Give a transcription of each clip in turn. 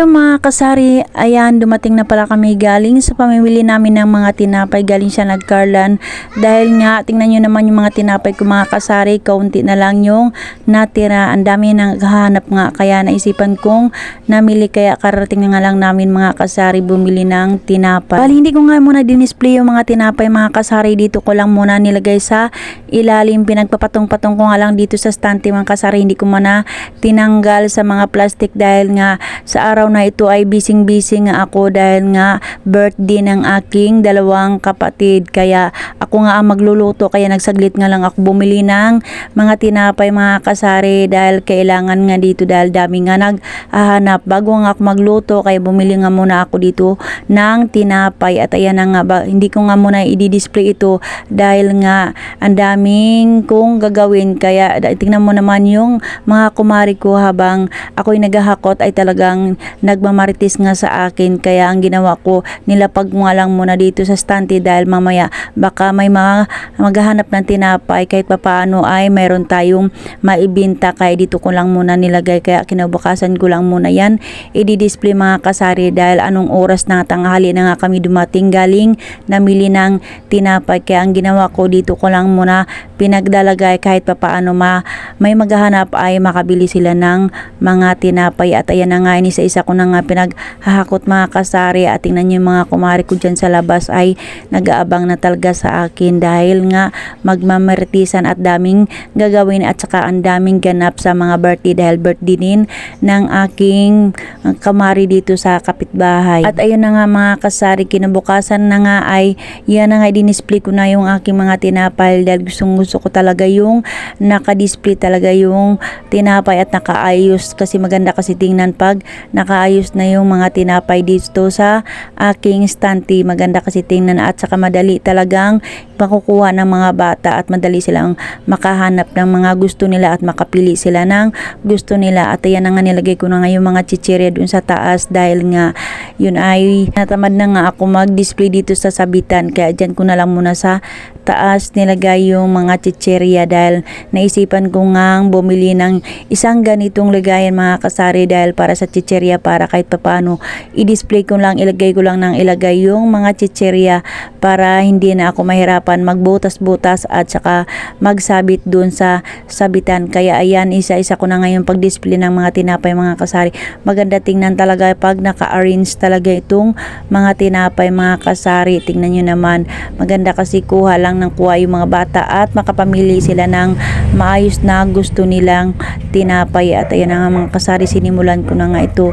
Yung mga kasari, ayan, dumating na pala kami galing sa pamimili namin ng mga tinapay. Galing siya nagkarlan. Dahil nga, tingnan nyo naman yung mga tinapay ko mga kasari. Kaunti na lang yung natira. Ang dami nang hahanap nga. Kaya naisipan kong namili. Kaya karating na nga lang namin mga kasari bumili ng tinapay. Bali, hindi ko nga muna dinisplay yung mga tinapay mga kasari. Dito ko lang muna nilagay sa ilalim. Pinagpapatong-patong ko nga lang dito sa stante mga kasari. Hindi ko muna tinanggal sa mga plastic dahil nga sa araw na ito ay bising-busy nga ako dahil nga birthday ng aking dalawang kapatid. Kaya ako nga ang magluluto kaya nagsaglit nga lang ako bumili ng mga tinapay mga kasari dahil kailangan nga dito dahil dami nga naghahanap. Bago nga ako magluto kaya bumili nga muna ako dito ng tinapay at ayan na nga ba, hindi ko nga muna i-display ito dahil nga ang daming kong gagawin kaya tingnan mo naman yung mga kumari ko habang ako'y naghahakot ay talagang nagmamaritis nga sa akin. Kaya ang ginawa ko nilapag mo lang muna dito sa stante dahil mamaya baka may mga maghahanap ng tinapay kahit papaano ay mayroon tayong maibinta. Kaya dito ko lang muna nilagay. Kaya kinabukasan ko lang muna yan. I-display mga kasari dahil anong oras na tanghali na nga kami dumating galing namili ng tinapay. Kaya ang ginawa ko dito ko lang muna pinagdalagay kahit papaano ma may maghahanap ay makabili sila ng mga tinapay. At ayan na nga isa-isa ko na nga pinaghahakot mga kasari. At tingnan nyo yung mga kumari ko dyan sa labas ay nag-aabang na talaga sa akin. Dahil nga magmamaritisan at daming gagawin at saka ang daming ganap sa mga birthday. Dahil birthday din ng aking kamari dito sa kapitbahay. At ayun na nga mga kasari, kinabukasan na nga ay yan na nga dinisplay ko na yung aking mga tinapay. Dahil gustong gusto ko talaga yung naka-display talaga yung tinapay at nakaayos kasi maganda kasi tingnan pag nakaayos na yung mga tinapay dito sa aking stante. Maganda kasi tingnan at saka madali talagang makukuha ng mga bata at madali silang makahanap ng mga gusto nila at makapili sila ng gusto nila. At ayan nga nilagay ko na nga yung mga chichirya dun sa taas dahil nga yun ay natamad na nga ako mag-display dito sa sabitan. Kaya dyan ko na lang muna sa taas nilagay yung mga chichirya dahil naisipan ko nga bumili ng isang ganitong lagayan mga kasari dahil para sa chichirya para kahit papano i-display ko lang ilagay ko lang ng ilagay yung mga chichirya para hindi na ako mahirapan magbutas-butas at saka magsabit dun sa sabitan. Kaya ayan isa-isa ko na ngayon pag-display ng mga tinapay mga kasari. Maganda tingnan talaga pag naka-arrange talaga itong mga tinapay mga kasari. Tingnan nyo naman maganda kasi kuha lang ng kuha yung mga bata at makapamili sila ng maayos na gusto nilang tinapay. At ayan na nga mga kasari sinimulan ko na nga ito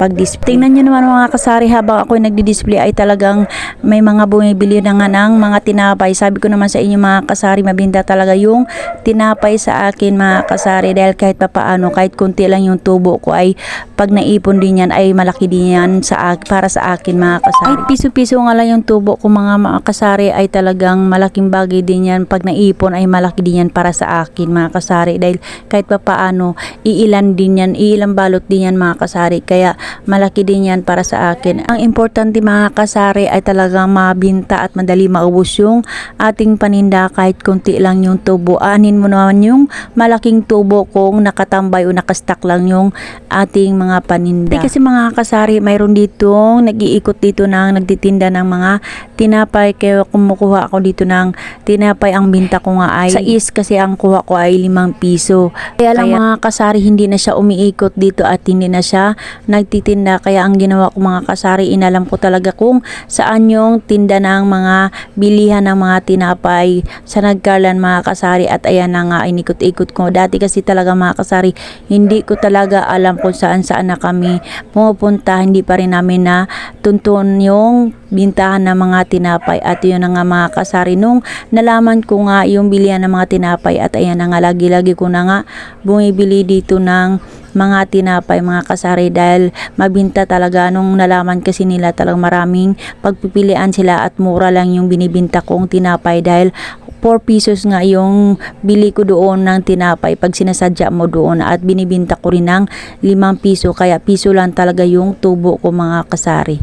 pag-display. Tingnan nyo naman mga kasari habang ako nagdi-display ay talagang may mga bumibili na nga ng mga tinapay. Sabi ko naman sa inyo mga kasari mabinta talaga yung tinapay sa akin mga kasari dahil kahit papaano kahit kunti lang yung tubo ko ay pag naipon din yan ay malaki din yan sa para sa akin mga kasari. Kahit piso-piso nga lang yung tubo ko mga, mga kasari ay talagang malaking bagay din yan. Pag naipon ay malaki din yan para sa akin mga kasari dahil kahit papaano iilan din yan, iilang balot din yan mga kasari. Kaya malaki din yan para sa akin. Ang importante mga kasari ay talagang mabinta at madali maubos yung ating paninda kahit konti lang yung tubo. Anin mo naman yung malaking tubo kung nakatambay o nakastack lang yung ating mga paninda. Kasi mga kasari, mayroon ditong nag-iikot dito ng nagtitinda ng mga tinapay. Kaya kumukuha ako dito ng tinapay. Ang binta ko nga ay sa is kasi ang kuha ko ay limang piso. Kaya lang mga kasari, hindi na siya umiikot dito at hindi na siya nagtitinda. Kaya ang ginawa ko mga kasari, inalam ko talaga kung saan yung tinda ng mga bilihan ng mga tinapay sa nagkarlan mga kasari at ayan na nga inikot-ikot ko. Dati kasi talaga mga kasari, hindi ko talaga alam kung saan saan na kami pumupunta. Hindi pa rin namin na tuntun yung bintahan ng mga tinapay. At yun na nga mga kasari nung nalaman ko nga yung bilihan ng mga tinapay at ayan na nga lagi-lagi ko na nga bumibili dito ng mga tinapay mga kasari dahil mabinta talaga. Nung nalaman kasi nila talagang maraming pagpipilian sila at mura lang yung binibinta kong tinapay. Dahil 4 pesos nga yung bili ko doon ng tinapay pag sinasadya mo doon. At binibinta ko rin ng 5 piso kaya piso lang talaga yung tubo ko mga kasari.